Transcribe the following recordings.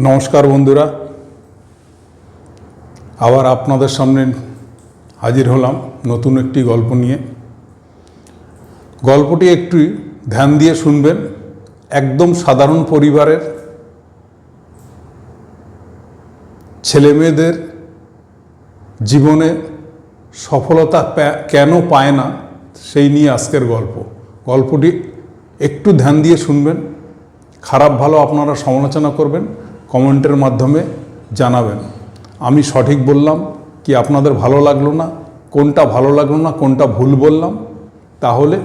নমস্কার বন্ধুরা। আবার আপনাদের সামনে হাজির হলাম নতুন একটি গল্প নিয়ে। গল্পটি একটু ধ্যান দিয়ে শুনবেন। একদম সাধারণ পরিবারের ছেলে মেয়েদের জীবনে সফলতা কেন পায় না, সেই নিয়ে আজকের গল্প। গল্পটি একটু ধ্যান দিয়ে শুনবেন। খারাপ ভালো আপনারা সমালোচনা করবেন। কমেন্টের মাধ্যমে জানাবেন। আমি সঠিক বললাম কি আপনাদের ভালো লাগল না? কোনটা ভালো লাগল না? কোনটা ভুল বললাম? তাহলে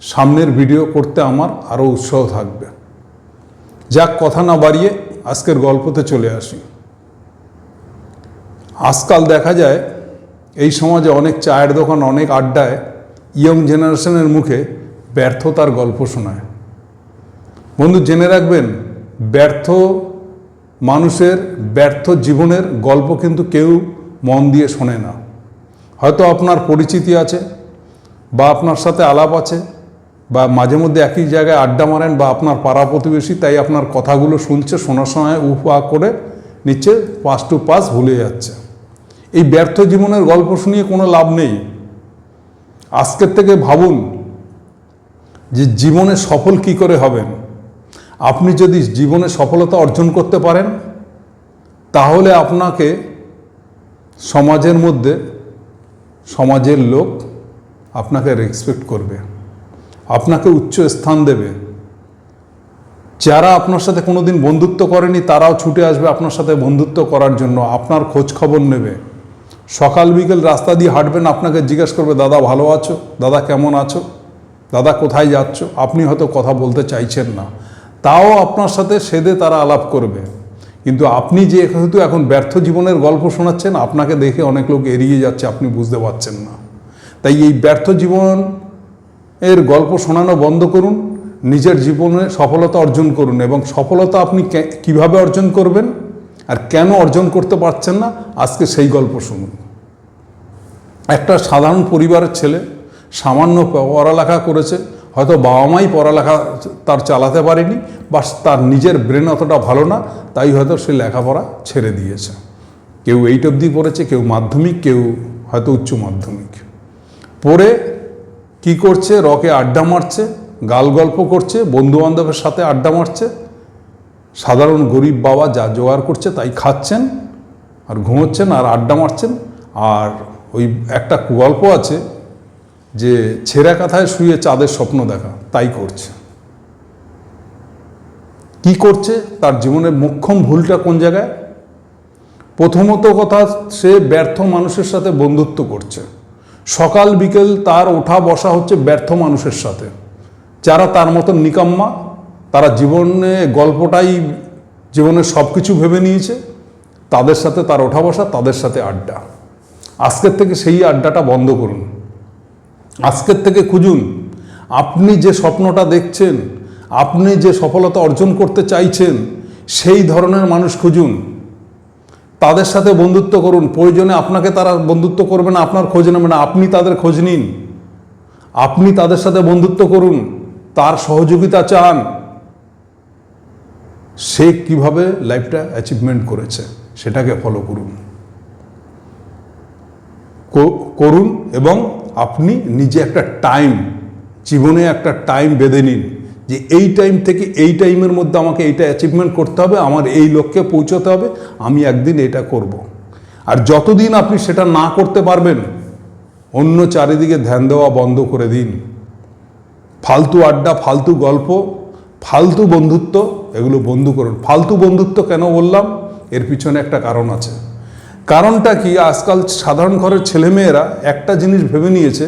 সামনের ভিডিও করতে আমার আরও উৎসাহ থাকবে। যাক, কথা না বাড়িয়ে আজকের গল্পতে চলে আসি। আজকাল দেখা যায় এই সমাজে অনেক চায়ের দোকান, অনেক আড্ডায় ইয়ং জেনারেশনের মুখে ব্যর্থতার গল্প শোনায়। বন্ধু, জেনে রাখবেন, ব্যর্থ মানুষের ব্যর্থ জীবনের গল্প কিন্তু কেউ মন দিয়ে শোনে না। হয়তো আপনার পরিচিতি আছে বা আপনার সাথে আলাপ আছে বা মাঝে মধ্যে একই জায়গায় আড্ডা মারেন বা আপনার পাড়া প্রতিবেশী, তাই আপনার কথাগুলো শুনছে, শোনার সময় উফা করে নিচ্ছে পাস টু পাস ভুলে যাচ্ছে। এই ব্যর্থ জীবনের গল্প শুনিয়ে কোনো লাভ নেই। আজকের থেকে ভাবুন যে জীবনে সফল কি করে হবেন। আপনি যদি জীবনে সফলতা অর্জন করতে পারেন, তাহলে আপনাকে সমাজের মধ্যে সমাজের লোক আপনাকে রেসপেক্ট করবে, আপনাকে উচ্চ স্থান দেবে। যারা আপনার সাথে কোনোদিন বন্ধুত্ব করেনি, তারাও ছুটে আসবে আপনার সাথে বন্ধুত্ব করার জন্য, আপনার খোঁজ খবর নেবে। সকাল বিকেল রাস্তা দিয়ে হাঁটবেন, আপনাকে জিজ্ঞেস করবে, দাদা, ভালো আছো? দাদা, কেমন আছো? দাদা, কোথায় যাচ্ছ? আপনি হয়তো কথা বলতে চাইছেন না। তাও আপনার সাথে সেদে তারা আলাপ করবে। কিন্তু আপনি যেহেতু এখন ব্যর্থ জীবনের গল্প শোনাচ্ছেন, আপনাকে দেখে অনেক লোক এড়িয়ে যাচ্ছে, আপনি বুঝতে পারছেন না। তাই এই ব্যর্থ জীবন এর গল্প শোনানো বন্ধ করুন, নিজের জীবনে সফলতা অর্জন করুন এবং সফলতা আপনি কীভাবে অর্জন করবেন আর কেন অর্জন করতে পারছেন না, আজকে সেই গল্প শুনুন। একটা সাধারণ পরিবারের ছেলে সামান্য পড়ালেখা করেছে হয়তো বাবা মাই পড়ালেখা তার চালাতে পারেনি বা তার নিজের ব্রেন অতটা ভালো না, তাই হয়তো সে লেখাপড়া ছেড়ে দিয়েছে। কেউ এইট অবধি পড়েছে, কেউ মাধ্যমিক, কেউ হয়তো উচ্চ মাধ্যমিক। পড়ে কি করছে? রকে আড্ডা মারছে, গাল গল্প করছে বন্ধু বান্ধবের সাথে আড্ডা মারছে। সাধারণ গরিব বাবা যা জোগাড় করছে তাই খাচ্ছেন আর ঘুমোচ্ছেন আর আড্ডা মারছেন। আর ওই একটা গল্প আছে যে ছেঁড়া কাথায় শুয়ে চাঁদের স্বপ্ন দেখা, তাই করছে। কি করছে? তার জীবনের মোক্ষম ভুলটা কোন জায়গায়? প্রথমত কথা, সে ব্যর্থ মানুষের সাথে বন্ধুত্ব করছে। সকাল, বিকেল তার ওঠা বসা হচ্ছে ব্যর্থ মানুষের সাথে। যারা তার মতন নিকাম্মা, তারা জীবনে গল্পটাই, জীবনের সব কিছু ভেবে নিয়েছে। তাদের সাথে তার ওঠা বসা, তাদের সাথে আড্ডা। আজকের থেকে সেই আড্ডাটা বন্ধ করুন। আজকের থেকে খুঁজুন। আপনি যে স্বপ্নটা দেখছেন, আপনি যে সফলতা অর্জন করতে চাইছেন, সেই ধরনের মানুষ খুঁজুন। তাদের সাথে বন্ধুত্ব করুন। প্রয়োজনে আপনাকে তারা বন্ধুত্ব করবে না, আপনার খোঁজ নেবে না। আপনি তাদের খোঁজ নিন। আপনি তাদের সাথে বন্ধুত্ব করুন। তার সহযোগিতা চান। সে কীভাবে লাইফটা অ্যাচিভমেন্ট করেছে, সেটাকে ফলো করুন। করুন এবং আপনি নিজে একটা টাইম জীবনে একটা টাইম বেঁধে নিন যে এই টাইম থেকে এই টাইমের মধ্যে আমাকে এইটা অ্যাচিভমেন্ট করতে হবে, আমার এই লক্ষ্যে পৌঁছতে হবে, আমি একদিন এটা করব। আর যতদিন আপনি সেটা না করতে পারবেন, অন্য চারিদিকে ধ্যান দেওয়া বন্ধ করে দিন। ফালতু আড্ডা, ফালতু গল্প, ফালতু বন্ধুত্ব, এগুলো বন্ধু করুন। ফালতু বন্ধুত্ব কেন বললাম? এর পিছনে একটা কারণ আছে। কারণটা কি? আজকাল সাধারণ ঘরের ছেলেমেয়েরা একটা জিনিস ভেবে নিয়েছে,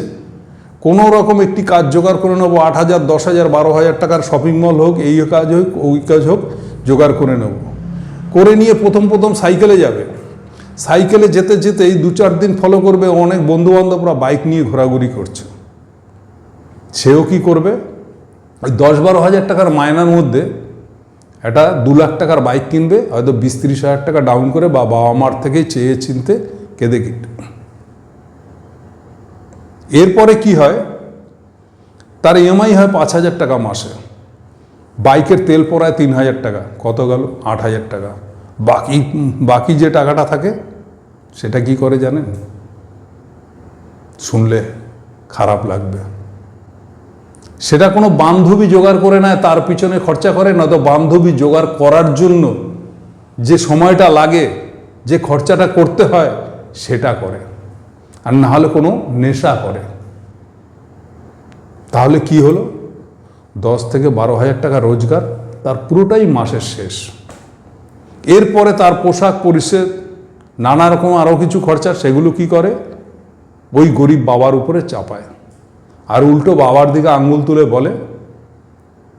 কোনো রকম একটি কাজ জোগাড় করে নেব, আট হাজার, দশ হাজার, বারো হাজার টাকার শপিং মল হোক, এই কাজ হোক, ওই কাজ হোক, জোগাড় করে নেব। করে নিয়ে প্রথম প্রথম সাইকেলে যাবে। সাইকেলে যেতে যেতেই দু চার দিন ফলো করবে, অনেক বন্ধু বান্ধবরা বাইক নিয়ে ঘোরাঘুরি করছে। সেও কি করবে? ওই দশ বারো হাজার টাকার মায়নার মধ্যে একটা দু লাখ টাকার বাইক কিনবে, হয়তো বিশ তিরিশ হাজার টাকা ডাউন করে বা বাবা মার থেকেই চেয়ে চিনতে কেঁদে এরপরে কি হয়? তার ইএমআই হয় পাঁচ হাজার টাকা মাসে। বাইকের তেল পড়ায় তিন হাজার টাকা, কত গেল? আট হাজার টাকা। বাকি বাকি যে টাকাটা থাকে, সেটা কি করে জানেন? শুনলে খারাপ লাগবে। সেটা কোনো বান্ধবী জোগাড় করে নেয় তার পিছনে খরচা করে, নয়তো বান্ধবী জোগাড় করার জন্য যে সময়টা লাগে, যে খরচাটা করতে হয়, সেটা করে। আর না হলে কোনো নেশা করে। তাহলে কি হলো? দশ থেকে বারো হাজার টাকা রোজগার, তার পুরোটাই মাসের শেষ। এরপরে তার পোশাক পরিষেদ নানা রকম আরও কিছু খরচা, সেগুলো কি করে? ওই গরিব বাবার উপরে চাপায়। আর উল্টো বাবার দিকে আঙ্গুল তুলে বলে,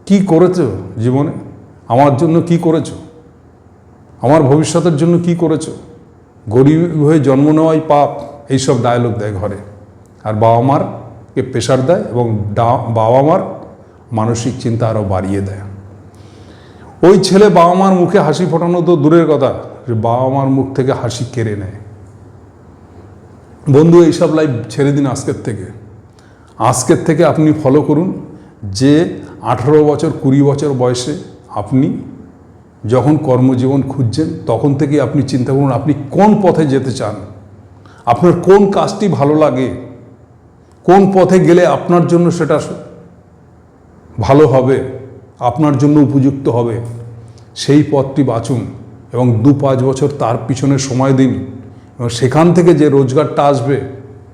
কি করেছ জীবনে? আমার জন্য কি করেছ? আমার ভবিষ্যতের জন্য কি করেছ? গরিব হয়ে জন্ম নেওয়াই পাপ। এইসব ডায়লগ দেয় ঘরে। আর বাবা মারকে প্রেশার দেয় এবং বাবা মার মানসিক চিন্তা আরও বাড়িয়ে দেয়। ওই ছেলে বাবা মার মুখে হাসি ফোটানো তো দূরের কথা যে বাবা মার মুখ থেকে হাসি কেড়ে নেয়। বন্ধু, এইসব লাইফ ছেড়ে দিন আজকের থেকে। আজকের থেকে আপনি ফলো করুন যে আঠেরো বছর, কুড়ি বছর বয়সে আপনি যখন কর্মজীবন খুঁজছেন, তখন থেকে আপনি চিন্তা করুন আপনি কোন পথে যেতে চান। আপনার কোন কাজটি ভালো লাগে? কোন পথে গেলে আপনার জন্য সেটা ভালো হবে? আপনার জন্য উপযুক্ত হবে? সেই পথটি বাঁচুন এবং দু পাঁচ বছর তার পিছনে সময় দিন এবং সেখান থেকে যে রোজগারটা আসবে,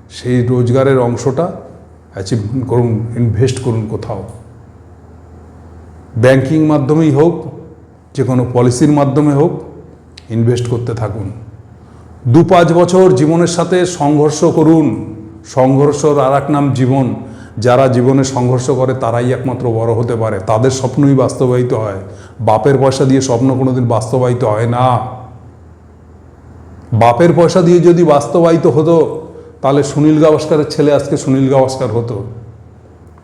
সেই রোজগারের অংশটা অ্যাচিভমেন্ট করুন ইনভেস্ট করুন কোথাও। ব্যাংকিং মাধ্যমেই হোক যে কোনো পলিসির মাধ্যমে হোক ইনভেস্ট করতে থাকুন। দু পাঁচ বছর জীবনের সাথে সংঘর্ষ করুন। সংঘর্ষর আর এক নাম জীবন। যারা জীবনে সংঘর্ষ করে, তারাই একমাত্র বড় হতে পারে। তাদের স্বপ্নই বাস্তবায়িত হয়। বাপের পয়সা দিয়ে স্বপ্ন কোনোদিন বাস্তবায়িত হয় না। বাপের পয়সা দিয়ে যদি বাস্তবায়িত হতো তাহলে সুনীল গাভাস্কারের ছেলে আজকে সুনীল গাভাস্কার হতো।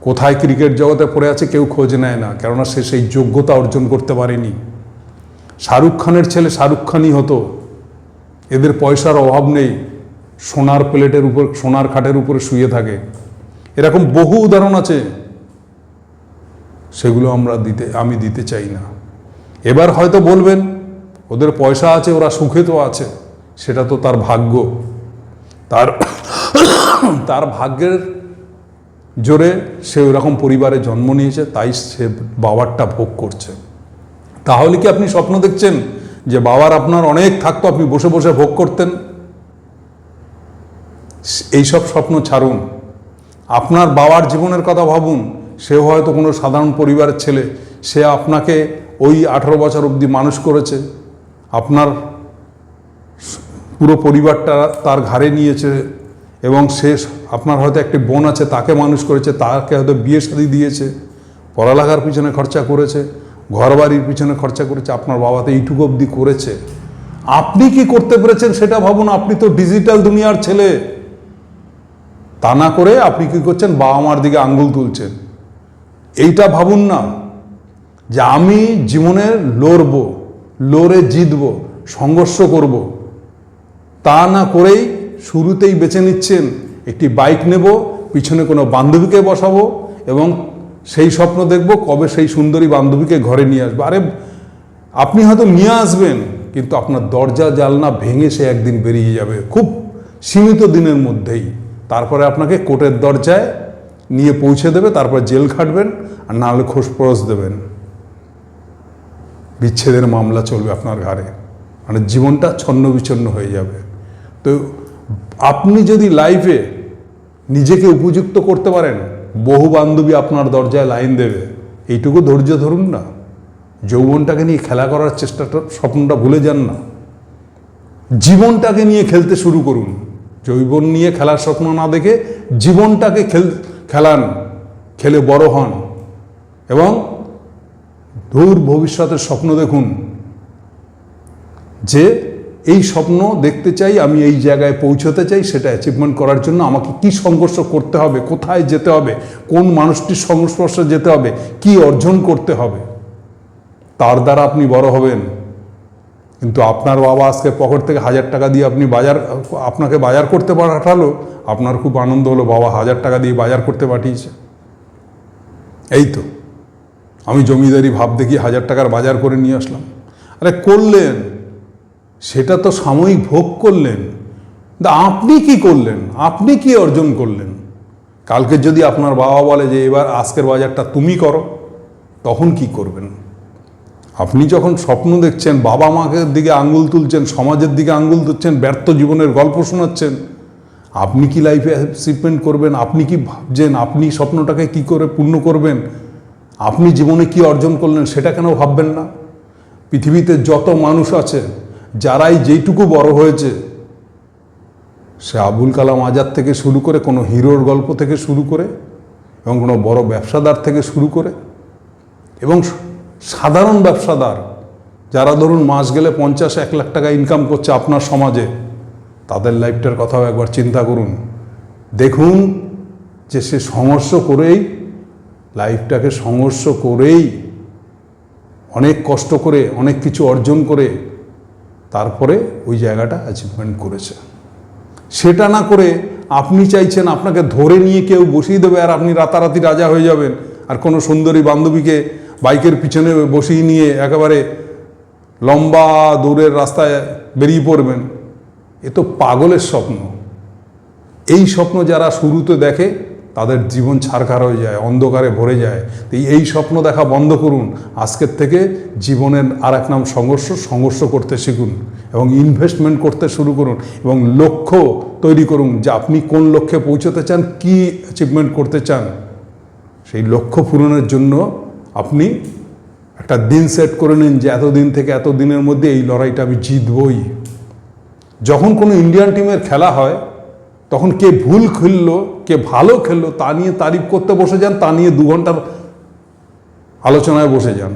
কোথায় ক্রিকেট জগতে পড়ে আছে কেউ খোঁজ নেয় না, কেননা সে সেই যোগ্যতা অর্জন করতে পারেনি। শাহরুখ খানের ছেলে শাহরুখ খানই হতো। এদের পয়সার অভাব নেই, সোনার প্লেটের উপর, সোনার খাটের উপরে শুয়ে থাকে। এরকম বহু উদাহরণ আছে। সেগুলো আমরা দিতে, আমি দিতে চাই না। এবার হয়তো বলবেন, ওদের পয়সা আছে, ওরা সুখে তো আছে, সেটা তো তার ভাগ্য। তার তার ভাগ্যের জোরে সে ওরকম পরিবারে জন্ম নিয়েছে, তাই সে বাবারটা ভোগ করছে। তাহলে কি আপনি স্বপ্ন দেখছেন যে বাবার আপনার অনেক থাকতো, আপনি বসে বসে ভোগ করতেন? এইসব স্বপ্ন ছাড়ুন। আপনার বাবার জীবনের কথা ভাবুন, সেও হয়তো কোনো সাধারণ পরিবারের ছেলে, সে আপনাকে ওই আঠারো বছর অবধি মানুষ করেছে। আপনার পুরো পরিবারটা তার ঘাড়ে নিয়েছে এবং সে আপনার হয়তো একটি বোন আছে, তাকে মানুষ করেছে, তাকে হয়তো বিয়ে শাদি দিয়েছে, পড়ালেখার পিছনে খরচা করেছে ঘর বাড়ির পিছনে খরচা করেছে, আপনার বাবা তো এইটুকু অবধি করেছে। আপনি কি করতে পেরেছেন সেটা ভাবুন, আপনি তো ডিজিটাল দুনিয়ার ছেলে। তা না করে আপনি কি করছেন, বাবা মার দিকে আঙ্গুল তুলছেন। এইটা ভাবুন না যে আমি জীবনে লড়ব, লড়ে জিতব, সংঘর্ষ করব। তা না করেই শুরুতেই বেছে নিচ্ছেন, একটি বাইক নেব, পিছনে কোনো বান্ধবীকে বসাবো এবং সেই স্বপ্ন দেখব কবে সেই সুন্দরী বান্ধবীকে ঘরে নিয়ে আসব। আরে, আপনি হয়তো নিয়ে আসবেন, কিন্তু আপনার দরজা জালনা ভেঙে সে একদিন বেরিয়ে যাবে, খুব সীমিত দিনের মধ্যেই। তারপরে আপনাকে কোর্টের দরজায় নিয়ে পৌঁছে দেবে, তারপর জেল খাটবেন, আর না হলে খোঁজপরশ দেবেন। বিচ্ছেদের মামলা চলবে আপনার ঘাড়ে মানে জীবনটা ছন্ন বিচ্ছন্ন হয়ে যাবে। তো আপনি যদি লাইফে নিজেকে উপযুক্ত করতে পারেন, বহু বান্ধবী আপনার দরজায় লাইন দেবে। এইটুকু ধৈর্য ধরুন না। যৌবনটাকে নিয়ে খেলা করার চেষ্টাটা, স্বপ্নটা ভুলে যান না। জীবনটাকে নিয়ে খেলতে শুরু করুন। যৌবন নিয়ে খেলার স্বপ্ন না দেখে জীবনটাকে খেল, খেলান, খেলে বড় হন এবং দূর ভবিষ্যতের স্বপ্ন দেখুন যে এই স্বপ্ন দেখতে চাই, আমি এই জায়গায় পৌঁছতে চাই, সেটা অ্যাচিভমেন্ট করার জন্য আমাকে কি সংঘর্ষ করতে হবে, কোথায় যেতে হবে, কোন মানুষটির সংস্পর্শে যেতে হবে, কি অর্জন করতে হবে, তার দ্বারা আপনি বড় হবেন। কিন্তু আপনার বাবা আজকে পকেট থেকে হাজার টাকা দিয়ে আপনি বাজার, আপনাকে বাজার করতে পাঠালো, আপনার খুব আনন্দ হলো, বাবা হাজার টাকা দিয়ে বাজার করতে পাঠিয়েছে। এই তো, আমি জমিদারি ভাব দেখি হাজার টাকার বাজার করে নিয়ে আসলাম। আরে করলেন সেটা তো সাময়িক ভোগ করলেন। আপনি কি করলেন? আপনি কি অর্জন করলেন? কালকে যদি আপনার বাবা বলে যে, এবার আজকের বাজারটা তুমি করো, তখন কি করবেন? আপনি যখন স্বপ্ন দেখছেন, বাবা মাকে দিকে আঙ্গুল তুলছেন, সমাজের দিকে আঙ্গুল তুলছেন, ব্যর্থ জীবনের গল্প শোনাচ্ছেন, আপনি কি লাইফে অ্যাচিভমেন্ট করবেন? আপনি কি ভাবছেন? আপনি স্বপ্নটাকে কি করে পূর্ণ করবেন? আপনি জীবনে কি অর্জন করলেন সেটা কেন ভাববেন না? পৃথিবীতে যত মানুষ আছে যারাই যেইটুকু বড় হয়েছে, সে আবুল কালাম আজাদ থেকে শুরু করে, কোনো হিরোর গল্প থেকে শুরু করে এবং কোনো বড় ব্যবসাদার থেকে শুরু করে এবং সাধারণ ব্যবসাদার, যারা ধরুন মাস গেলে পঞ্চাশ, এক লাখ টাকা ইনকাম করছে আপনার সমাজে, তাদের লাইফটার কথাও একবার চিন্তা করুন। দেখুন যে সে সংঘর্ষ করেই লাইফটাকে সংঘর্ষ করেই অনেক কষ্ট করে, অনেক কিছু অর্জন করে তারপরে ওই জায়গাটা অ্যাচিভমেন্ট করেছে। সেটা না করে আপনি চাইছেন আপনাকে ধরে নিয়ে কেউ বসিয়ে দেবে আর আপনি রাতারাতি রাজা হয়ে যাবেন আর কোনো সুন্দরী বান্ধবীকে বাইকের পিছনে বসিয়ে নিয়ে একেবারে লম্বা দূরের রাস্তায় বেরিয়ে পড়বেন, এ তো পাগলের স্বপ্ন। এই স্বপ্ন যারা শুরুতে দেখে তাদের জীবন ছারখার হয়ে যায়, অন্ধকারে ভরে যায়। তো এই স্বপ্ন দেখা বন্ধ করুন, আজকের থেকে জীবনের আর এক নাম সংঘর্ষ সংঘর্ষ করতে শিখুন এবং ইনভেস্টমেন্ট করতে শুরু করুন এবং লক্ষ্য তৈরি করুন যে আপনি কোন লক্ষ্যে পৌঁছতে চান, কি অ্যাচিভমেন্ট করতে চান। সেই লক্ষ্য পূরণের জন্য আপনি একটা দিন সেট করে নিন যে এতদিন থেকে এত দিনের মধ্যে এই লড়াইটা আমি জিতবই। যখন কোনো ইন্ডিয়ান টিমের খেলা হয়, তখন কে ভুল খেললো কে ভালো খেললো তা নিয়ে তারিফ করতে বসে যান, তা নিয়ে দু ঘণ্টার আলোচনায় বসে যান।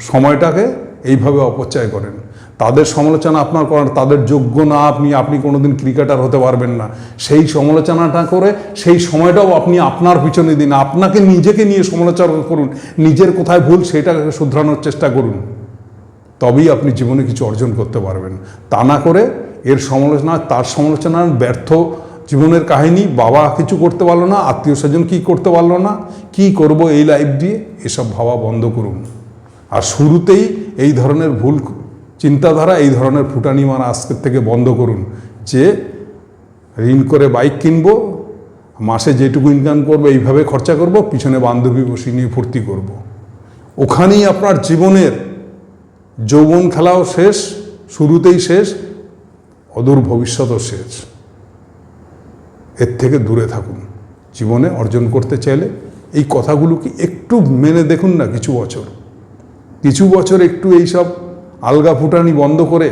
সময়টাকে এইভাবে অপচয় করেন। তাদের সমালোচনা আপনার করেন, তাদের যোগ্য না আপনি আপনি কোনোদিন ক্রিকেটার হতে পারবেন না। সেই সমালোচনাটা করে, সেই সময়টাও আপনি আপনার পিছনে দিন, আপনাকে নিজেকে নিয়ে সমালোচনা করুন, নিজের কোথায় ভুল সেটাকে শুধরানোর চেষ্টা করুন। তবেই আপনি জীবনে কিছু অর্জন করতে পারবেন। তা না করে এর সমালোচনা, তার সমালোচনার ব্যর্থ জীবনের কাহিনী, বাবা কিছু করতে পারল না, আত্মীয় স্বজন কী করতে পারল না, কি করব এই লাইফ দিয়ে, এসব ভাবা বন্ধ করুন আর শুরুতেই এই ধরনের ভুল চিন্তাধারা, এই ধরনের ফুটানি মারা আজকের থেকে বন্ধ করুন যে ঋণ করে বাইক কিনবো, মাসে যেটুকু ইনকাম করব, এইভাবে খরচা করব, পিছনে বান্ধবী বসিয়ে নিয়ে ফুর্তি করব। ওখানেই আপনার জীবনের যৌবন খেলাও শেষ, শুরুতেই শেষ, অদূর ভবিষ্যতও শেষ এর থেকে দূরে থাকুন। জীবনে অর্জন করতে চাইলে এই কথাগুলোকে একটু মেনে দেখুন না কিছু বছর। কিছু বছর একটু এইসব আলগা ফুটানি বন্ধ করে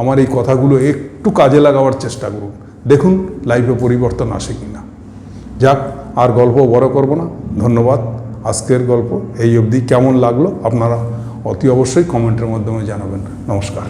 আমার এই কথাগুলো একটু কাজে লাগাবার চেষ্টা করুন। দেখুন লাইফে পরিবর্তন আসে কি না যাক, আর গল্প বড় করব না। ধন্যবাদ। আজকের গল্প এই অবধি কেমন লাগল আপনারা অতি অবশ্যই কমেন্টের মাধ্যমে জানাবেন। নমস্কার।